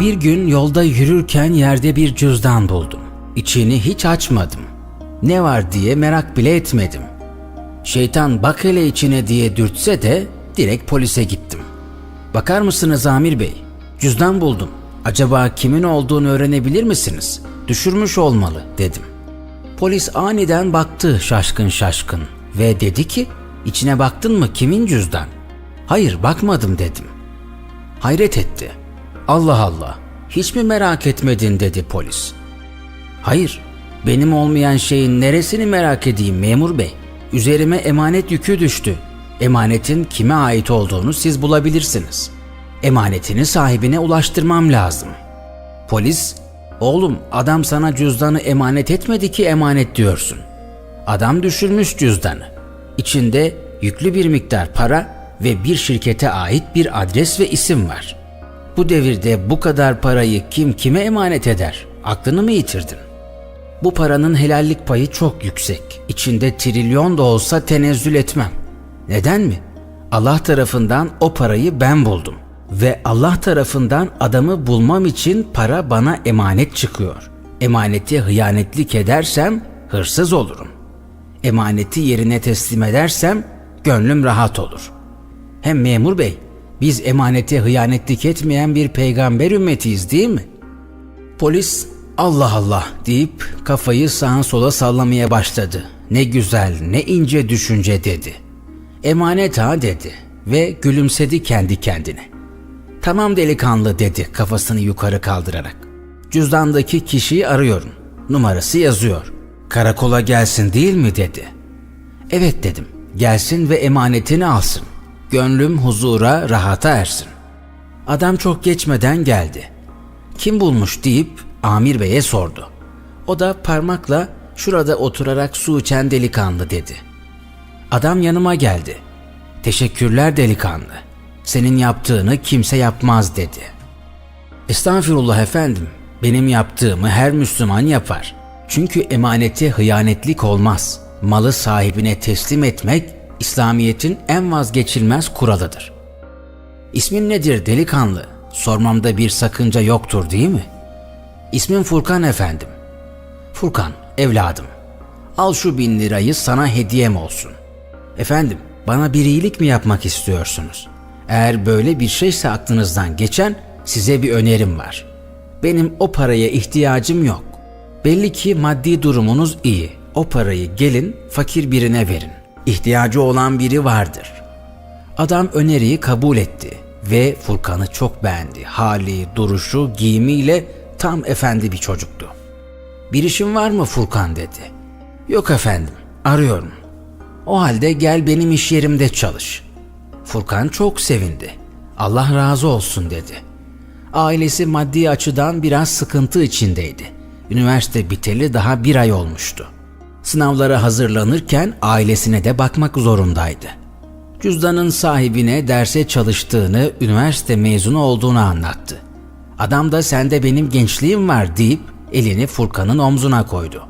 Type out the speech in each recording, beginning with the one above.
Bir gün yolda yürürken yerde bir cüzdan buldum. İçini hiç açmadım. Ne var diye merak bile etmedim. Şeytan bak hele içine diye dürtse de direkt polise gittim. Bakar mısınız Amir Bey? Cüzdan buldum. Acaba kimin olduğunu öğrenebilir misiniz? Düşürmüş olmalı dedim. Polis aniden baktı şaşkın şaşkın ve dedi ki içine baktın mı kimin cüzdan? Hayır bakmadım dedim. Hayret etti. Allah Allah hiç mi merak etmedin dedi polis. Hayır benim olmayan şeyin neresini merak edeyim memur bey. Üzerime emanet yükü düştü. Emanetin kime ait olduğunu siz bulabilirsiniz. Emanetini sahibine ulaştırmam lazım. Polis, oğlum adam sana cüzdanı emanet etmedi ki emanet diyorsun. Adam düşürmüş cüzdanı. İçinde yüklü bir miktar para ve bir şirkete ait bir adres ve isim var. Bu devirde bu kadar parayı kim kime emanet eder? Aklını mı yitirdin? Bu paranın helallik payı çok yüksek. İçinde trilyon da olsa tenezzül etmem. Neden mi? Allah tarafından o parayı ben buldum ve Allah tarafından adamı bulmam için para bana emanet çıkıyor. Emaneti hıyanetlik edersem hırsız olurum. Emaneti yerine teslim edersem gönlüm rahat olur. Hem memur bey, biz emanete hıyanetlik etmeyen bir peygamber ümmetiyiz değil mi? Polis Allah Allah deyip kafayı sağa sola sallamaya başladı. Ne güzel, ne ince düşünce dedi. Emanet ha dedi ve gülümsedi kendi kendine. Tamam delikanlı dedi kafasını yukarı kaldırarak. Cüzdandaki kişiyi arıyorum. Numarası yazıyor. Karakola gelsin değil mi dedi. Evet dedim. Gelsin ve emanetini alsın. Gönlüm huzura, rahata ersin. Adam çok geçmeden geldi. Kim bulmuş deyip Amir Bey'e sordu. O da parmakla şurada oturarak su içen delikanlı dedi. Adam yanıma geldi. Teşekkürler delikanlı. Senin yaptığını kimse yapmaz dedi. Estağfirullah efendim. Benim yaptığımı her Müslüman yapar. Çünkü emanete hıyanetlik olmaz. Malı sahibine teslim etmek İslamiyet'in en vazgeçilmez kuralıdır. İsmin nedir delikanlı? Sormamda bir sakınca yoktur değil mi? İsmim Furkan efendim. Furkan, evladım. Al şu bin lirayı sana hediyem olsun. Efendim, bana bir iyilik mi yapmak istiyorsunuz? Eğer böyle bir şeyse aklınızdan geçen size bir önerim var. Benim o paraya ihtiyacım yok. Belli ki maddi durumunuz iyi. O parayı gelin fakir birine verin. İhtiyacı olan biri vardır. Adam öneriyi kabul etti ve Furkan'ı çok beğendi. Hali, duruşu, giyimiyle tam efendi bir çocuktu. Bir işin var mı Furkan dedi. Yok efendim, arıyorum. O halde gel benim iş yerimde çalış. Furkan çok sevindi. Allah razı olsun dedi. Ailesi maddi açıdan biraz sıkıntı içindeydi. Üniversite biteli daha bir ay olmuştu. Sınavlara hazırlanırken ailesine de bakmak zorundaydı. Cüzdanın sahibine derse çalıştığını, üniversite mezunu olduğunu anlattı. Adam da sende benim gençliğim var deyip elini Furkan'ın omzuna koydu.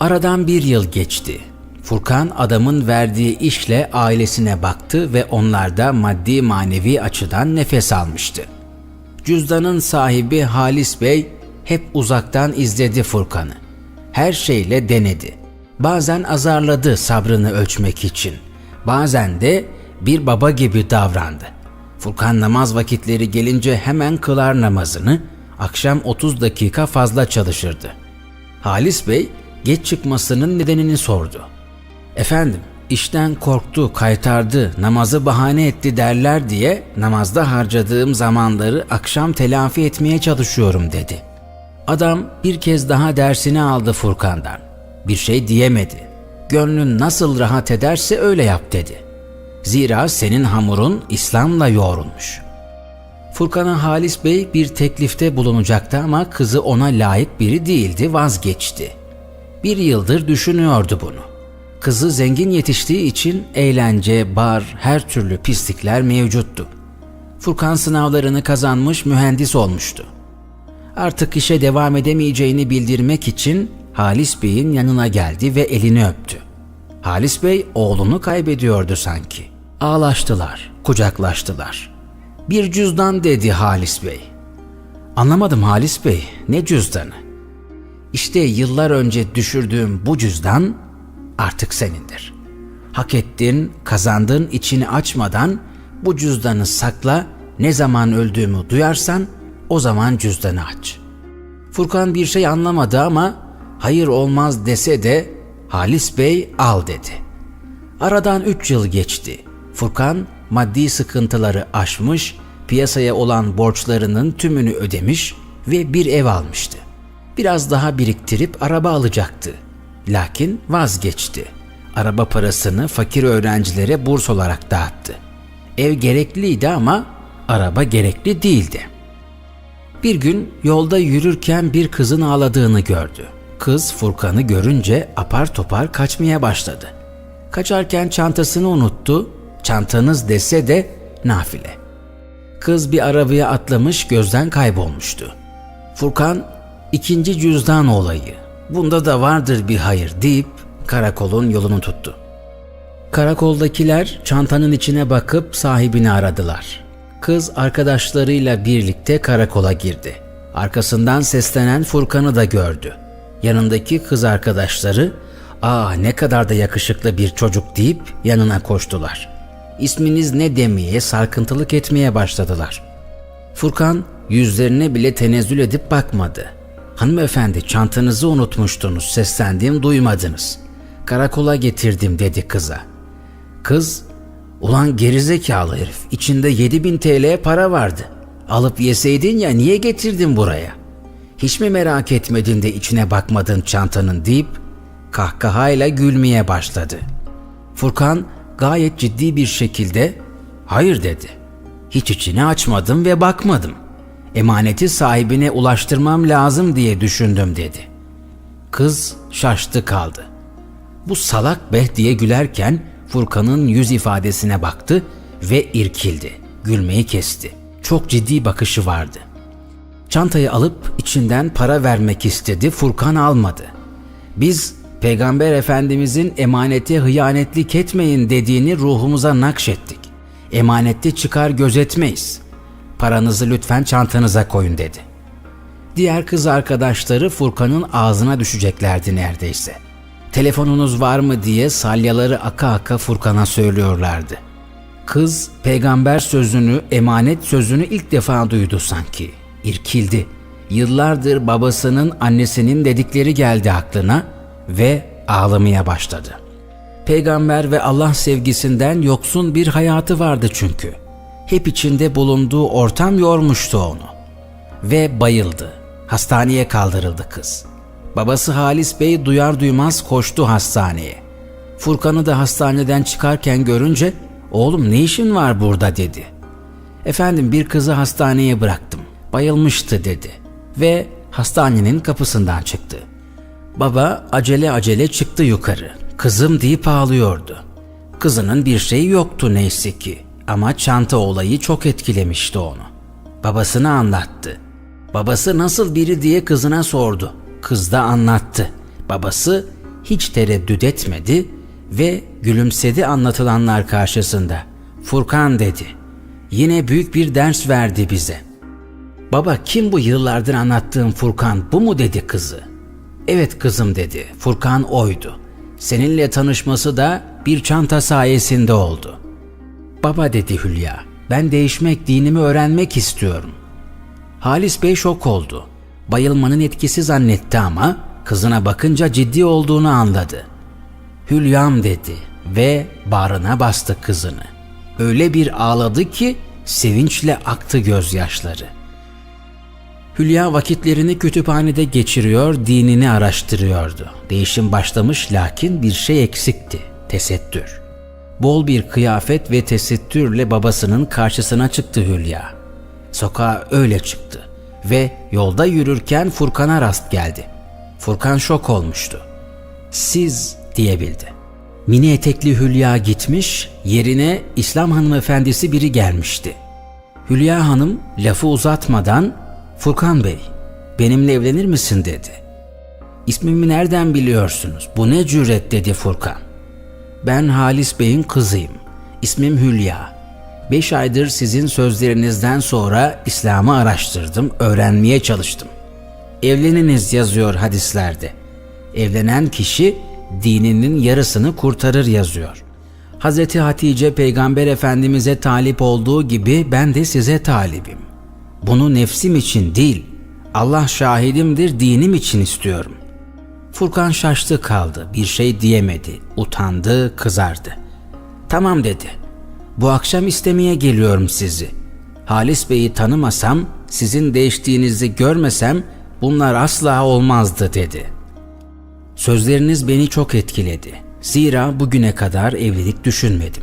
Aradan bir yıl geçti. Furkan adamın verdiği işle ailesine baktı ve onlar da maddi manevi açıdan nefes almıştı. Cüzdanın sahibi Halis Bey hep uzaktan izledi Furkan'ı. Her şeyle denedi. Bazen azarladı sabrını ölçmek için. Bazen de bir baba gibi davrandı. Furkan namaz vakitleri gelince hemen kılar namazını, akşam 30 dakika fazla çalışırdı. Halis Bey geç çıkmasının nedenini sordu. Efendim, işten korktu, kaytardı, namazı bahane etti derler diye namazda harcadığım zamanları akşam telafi etmeye çalışıyorum dedi. Adam bir kez daha dersini aldı Furkan'dan. Bir şey diyemedi. Gönlün nasıl rahat ederse öyle yap dedi. Zira senin hamurun İslam'la yoğrulmuş. Furkan'a Halis Bey bir teklifte bulunacaktı ama kızı ona layık biri değildi vazgeçti. Bir yıldır düşünüyordu bunu. Kızı zengin yetiştiği için eğlence, bar, her türlü pislikler mevcuttu. Furkan sınavlarını kazanmış mühendis olmuştu. Artık işe devam edemeyeceğini bildirmek için Halis Bey'in yanına geldi ve elini öptü. Halis Bey oğlunu kaybediyordu sanki. Ağlaştılar, kucaklaştılar. Bir cüzdan dedi Halis Bey. Anlamadım Halis Bey, ne cüzdanı? İşte yıllar önce düşürdüğüm bu cüzdan artık senindir. Hak ettin, kazandın, içini açmadan bu cüzdanı sakla, ne zaman öldüğümü duyarsan o zaman cüzdanı aç. Furkan bir şey anlamadı ama hayır olmaz dese de Halis Bey al dedi. Aradan üç yıl geçti. Furkan maddi sıkıntıları aşmış, piyasaya olan borçlarının tümünü ödemiş ve bir ev almıştı. Biraz daha biriktirip araba alacaktı. Lakin vazgeçti. Araba parasını fakir öğrencilere burs olarak dağıttı. Ev gerekliydi ama araba gerekli değildi. Bir gün yolda yürürken bir kızın ağladığını gördü. Kız Furkan'ı görünce apar topar kaçmaya başladı. Kaçarken çantasını unuttu. Çantanız dese de nafile. Kız bir arabaya atlamış gözden kaybolmuştu. Furkan ikinci cüzdan olayı. Bunda da vardır bir hayır deyip karakolun yolunu tuttu. Karakoldakiler çantanın içine bakıp sahibini aradılar. Kız arkadaşlarıyla birlikte karakola girdi. Arkasından seslenen Furkan'ı da gördü. Yanındaki kız arkadaşları "Aa ne kadar da yakışıklı bir çocuk." deyip yanına koştular. İsminiz ne demeye, sarkıntılık etmeye başladılar. Furkan yüzlerine bile tenezzül edip bakmadı. Hanımefendi çantanızı unutmuştunuz, seslendiğim duymadınız. Karakola getirdim dedi kıza. Kız, ulan gerizekalı herif, içinde 7000 TL para vardı. Alıp yeseydin ya niye getirdin buraya? Hiç mi merak etmedin de içine bakmadın çantanın deyip kahkahayla gülmeye başladı. Furkan gayet ciddi bir şekilde hayır dedi. Hiç içini açmadım ve bakmadım. Emaneti sahibine ulaştırmam lazım diye düşündüm dedi. Kız şaştı kaldı. Bu salak beh diye gülerken Furkan'ın yüz ifadesine baktı ve irkildi. Gülmeyi kesti. Çok ciddi bakışı vardı. Çantayı alıp içinden para vermek istedi. Furkan almadı. Biz Peygamber Efendimizin emanete hıyanetlik etmeyin dediğini ruhumuza nakşettik. Emanette çıkar gözetmeyiz. Paranızı lütfen çantanıza koyun dedi. Diğer kız arkadaşları Furkan'ın ağzına düşeceklerdi neredeyse. Telefonunuz var mı diye salyaları aka aka Furkan'a söylüyorlardı. Kız peygamber sözünü, emanet sözünü ilk defa duydu sanki. İrkildi. Yıllardır babasının, annesinin dedikleri geldi aklına ve ağlamaya başladı. Peygamber ve Allah sevgisinden yoksun bir hayatı vardı çünkü. Hep içinde bulunduğu ortam yormuştu onu. Ve bayıldı. Hastaneye kaldırıldı kız. Babası Halis Bey duyar duymaz koştu hastaneye. Furkan'ı da hastaneden çıkarken görünce "Oğlum ne işin var burada?" dedi. "Efendim bir kızı hastaneye bıraktım. Bayılmıştı." dedi ve hastanenin kapısından çıktı. Baba acele acele çıktı yukarı. Kızım deyip ağlıyordu. Kızının bir şeyi yoktu neyse ki ama çanta olayı çok etkilemişti onu. Babasına anlattı. Babası nasıl biri diye kızına sordu. Kız da anlattı. Babası hiç tereddüt etmedi ve gülümsedi anlatılanlar karşısında. Furkan dedi. Yine büyük bir ders verdi bize. Baba kim bu yıllardır anlattığım Furkan bu mu dedi kızı. Evet kızım dedi. Furkan oydu. Seninle tanışması da bir çanta sayesinde oldu. Baba dedi Hülya. Ben değişmek, dinimi öğrenmek istiyorum. Halis Bey şok oldu. Bayılmanın etkisi zannetti ama kızına bakınca ciddi olduğunu anladı. Hülyam dedi ve bağrına bastı kızını. Öyle bir ağladı ki sevinçle aktı gözyaşları. Hülya vakitlerini kütüphanede geçiriyor, dinini araştırıyordu. Değişim başlamış lakin bir şey eksikti. Tesettür. Bol bir kıyafet ve tesettürle babasının karşısına çıktı Hülya. Sokağa öyle çıktı ve yolda yürürken Furkan'a rast geldi. Furkan şok olmuştu. Siz diyebildi. Mini etekli Hülya gitmiş, yerine İslam hanımefendisi biri gelmişti. Hülya Hanım lafı uzatmadan Furkan Bey, benimle evlenir misin dedi. İsmimi nereden biliyorsunuz? Bu ne cüret dedi Furkan. Ben Halis Bey'in kızıyım. İsmim Hülya. Beş aydır sizin sözlerinizden sonra İslam'ı araştırdım, öğrenmeye çalıştım. Evleniniz yazıyor hadislerde. Evlenen kişi dininin yarısını kurtarır yazıyor. Hazreti Hatice peygamber efendimize talip olduğu gibi ben de size talibim. Bunu nefsim için değil, Allah şahidimdir dinim için istiyorum. Furkan şaştı kaldı, bir şey diyemedi, utandı, kızardı. Tamam dedi. Bu akşam istemeye geliyorum sizi. Halis Bey'i tanımasam, sizin değiştiğinizi görmesem bunlar asla olmazdı dedi. Sözleriniz beni çok etkiledi. Zira bugüne kadar evlilik düşünmedim.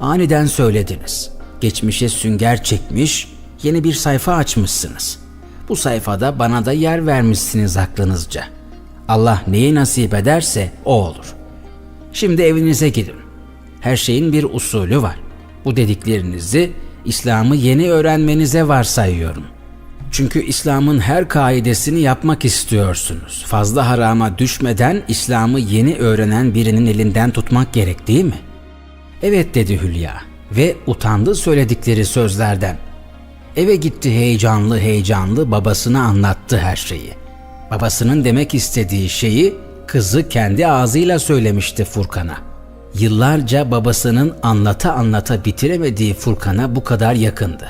Aniden söylediniz. Geçmişe sünger çekmiş, yeni bir sayfa açmışsınız. Bu sayfada bana da yer vermişsiniz aklınızca. Allah neyi nasip ederse o olur. Şimdi evinize gidin. Her şeyin bir usulü var. Bu dediklerinizi İslam'ı yeni öğrenmenize varsayıyorum. Çünkü İslam'ın her kaidesini yapmak istiyorsunuz. Fazla harama düşmeden İslam'ı yeni öğrenen birinin elinden tutmak gerek değil mi? Evet dedi Hülya ve utandı söyledikleri sözlerden. Eve gitti heyecanlı heyecanlı babasına anlattı her şeyi. Babasının demek istediği şeyi kızı kendi ağzıyla söylemişti Furkan'a. Yıllarca babasının anlata anlata bitiremediği Furkan'a bu kadar yakındı.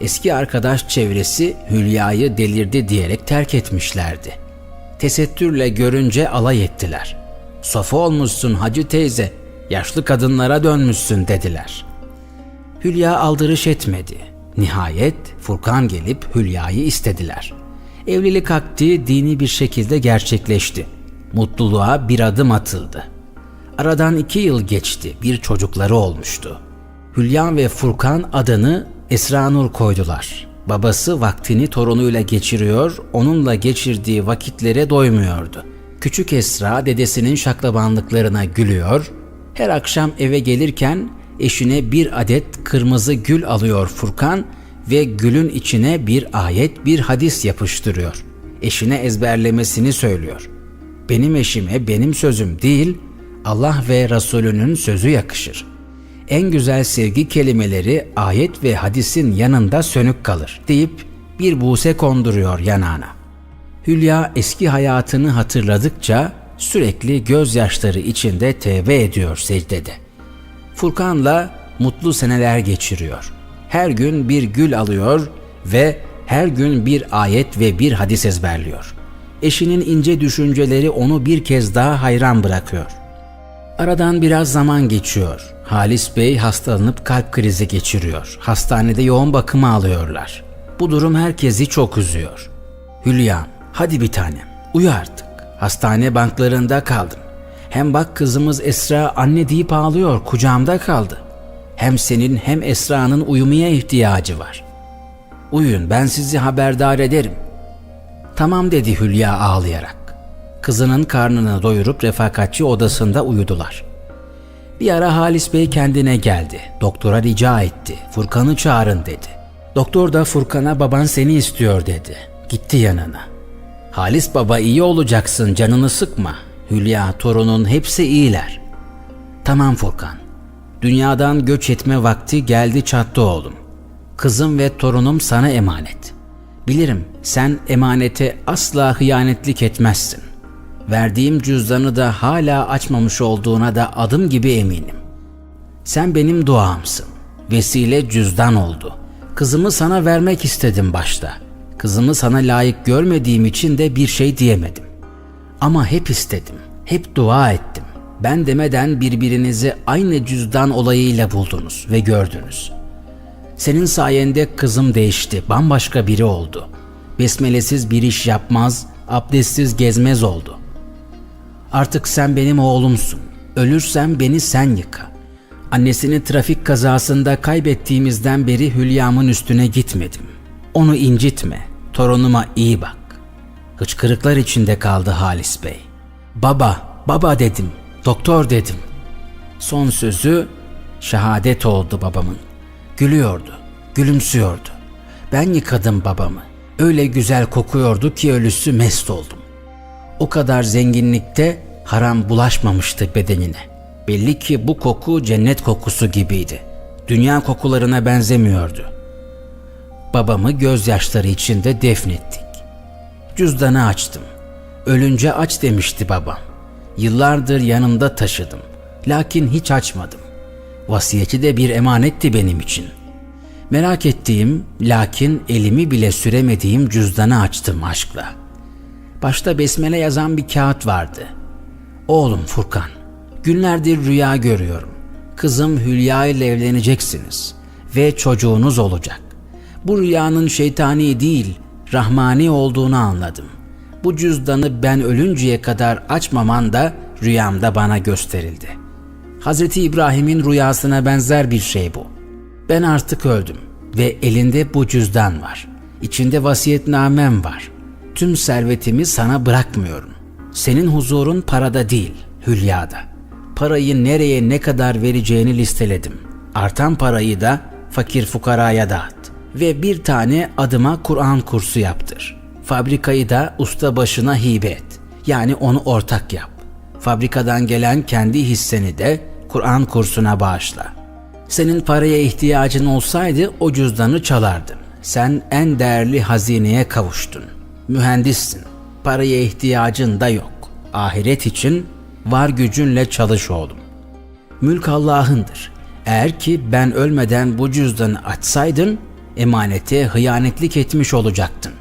Eski arkadaş çevresi Hülya'yı delirdi diyerek terk etmişlerdi. Tesettürle görünce alay ettiler. Sofa olmuşsun hacı teyze, yaşlı kadınlara dönmüşsün dediler. Hülya aldırış etmedi. Nihayet Furkan gelip Hülya'yı istediler. Evlilik akdi dini bir şekilde gerçekleşti. Mutluluğa bir adım atıldı. Aradan iki yıl geçti, bir çocukları olmuştu. Hülya ve Furkan adını Esra Nur koydular. Babası vaktini torunuyla geçiriyor, onunla geçirdiği vakitlere doymuyordu. Küçük Esra dedesinin şaklabanlıklarına gülüyor, her akşam eve gelirken eşine bir adet kırmızı gül alıyor Furkan ve gülün içine bir ayet bir hadis yapıştırıyor. Eşine ezberlemesini söylüyor. Benim eşime benim sözüm değil, Allah ve Resulünün sözü yakışır. En güzel sevgi kelimeleri ayet ve hadisin yanında sönük kalır deyip bir buse konduruyor yanağına. Hülya eski hayatını hatırladıkça sürekli gözyaşları içinde tevbe ediyor secdede. Furkan'la mutlu seneler geçiriyor. Her gün bir gül alıyor ve her gün bir ayet ve bir hadis ezberliyor. Eşinin ince düşünceleri onu bir kez daha hayran bırakıyor. Aradan biraz zaman geçiyor. Halis Bey hastalanıp kalp krizi geçiriyor. Hastanede yoğun bakıma alıyorlar. Bu durum herkesi çok üzüyor. Hülya, hadi bir tanem, uyu artık. Hastane banklarında kaldım. Hem bak kızımız Esra anne deyip ağlıyor, kucağımda kaldı. Hem senin hem Esra'nın uyumaya ihtiyacı var. Uyuyun, ben sizi haberdar ederim. Tamam dedi Hülya ağlayarak. Kızının karnını doyurup refakatçi odasında uyudular. Bir ara Halis Bey kendine geldi. Doktora rica etti. Furkan'ı çağırın dedi. Doktor da Furkan'a baban seni istiyor dedi. Gitti yanına. Halis baba iyi olacaksın canını sıkma. Hülya torunun hepsi iyiler. Tamam Furkan. Dünyadan göç etme vakti geldi çattı oğlum. Kızım ve torunum sana emanet. Bilirim sen emanete asla hıyanetlik etmezsin. Verdiğim cüzdanı da hala açmamış olduğuna da adım gibi eminim. Sen benim duamsın. Vesile cüzdan oldu. Kızımı sana vermek istedim başta. Kızımı sana layık görmediğim için de bir şey diyemedim. Ama hep istedim, hep dua ettim. Ben demeden birbirinizi aynı cüzdan olayıyla buldunuz ve gördünüz. Senin sayende kızım değişti, bambaşka biri oldu. Besmelesiz bir iş yapmaz, abdestsiz gezmez oldu. Artık sen benim oğlumsun. Ölürsem beni sen yıka. Annesini trafik kazasında kaybettiğimizden beri Hülya'mın üstüne gitmedim. Onu incitme, torunuma iyi bak. Hıçkırıklar içinde kaldı Halis Bey. Baba, baba dedim, doktor dedim. Son sözü şehadet oldu babamın. Gülüyordu, gülümsüyordu. Ben yıkadım babamı. Öyle güzel kokuyordu ki ölüsü mest oldum. O kadar zenginlikte haram bulaşmamıştı bedenine. Belli ki bu koku cennet kokusu gibiydi. Dünya kokularına benzemiyordu. Babamı gözyaşları içinde defnettik. Cüzdanı açtım. Ölünce aç demişti babam. Yıllardır yanımda taşıdım. Lakin hiç açmadım. Vasiyeti de bir emanetti benim için. Merak ettiğim, lakin elimi bile süremediğim cüzdanı açtım aşkla. Başta besmele yazan bir kağıt vardı. Oğlum Furkan, günlerdir rüya görüyorum. Kızım Hülya ile evleneceksiniz ve çocuğunuz olacak. Bu rüyanın şeytani değil, rahmani olduğunu anladım. Bu cüzdanı ben ölünceye kadar açmaman da rüyamda bana gösterildi. Hazreti İbrahim'in rüyasına benzer bir şey bu. Ben artık öldüm ve elinde bu cüzdan var. İçinde vasiyetnamem var. Tüm servetimi sana bırakmıyorum. Senin huzurun parada değil, Hülya'da. Parayı nereye ne kadar vereceğini listeledim. Artan parayı da fakir fukaraya dağıt. Ve bir tane adıma Kur'an kursu yaptır. Fabrikayı da usta başına hibe et. Yani onu ortak yap. Fabrikadan gelen kendi hisseni de Kur'an kursuna bağışla. Senin paraya ihtiyacın olsaydı o cüzdanı çalardın. Sen en değerli hazineye kavuştun. Mühendissin. Paraya ihtiyacın da yok. Ahiret için var gücünle çalış oğlum. Mülk Allah'ındır. Eğer ki ben ölmeden bu cüzdanı açsaydın, emanete hıyanetlik etmiş olacaktın.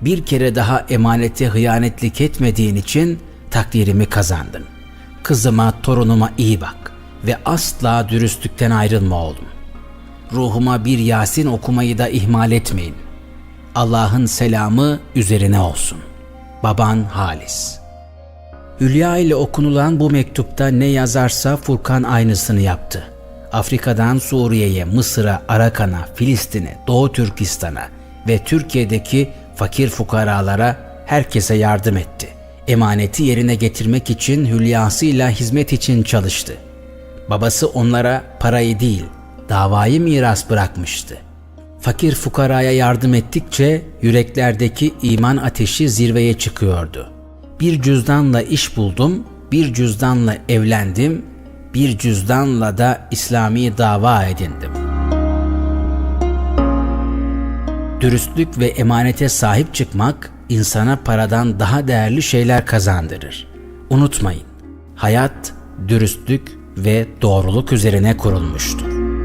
Bir kere daha emanete hıyanetlik etmediğin için takdirimi kazandın. Kızıma, torunuma iyi bak ve asla dürüstlükten ayrılma oğlum. Ruhuma bir Yasin okumayı da ihmal etmeyin. Allah'ın selamı üzerine olsun. Baban Halis Hülya ile okunulan bu mektupta ne yazarsa Furkan aynısını yaptı. Afrika'dan Suriye'ye, Mısır'a, Arakan'a, Filistin'e, Doğu Türkistan'a ve Türkiye'deki fakir fukaralara herkese yardım etti. Emaneti yerine getirmek için hülyasıyla hizmet için çalıştı. Babası onlara parayı değil, davayı miras bırakmıştı. Fakir fukaraya yardım ettikçe yüreklerdeki iman ateşi zirveye çıkıyordu. Bir cüzdanla iş buldum, bir cüzdanla evlendim, bir cüzdanla da İslami dava edindim. Dürüstlük ve emanete sahip çıkmak insana paradan daha değerli şeyler kazandırır. Unutmayın, hayat dürüstlük ve doğruluk üzerine kurulmuştur.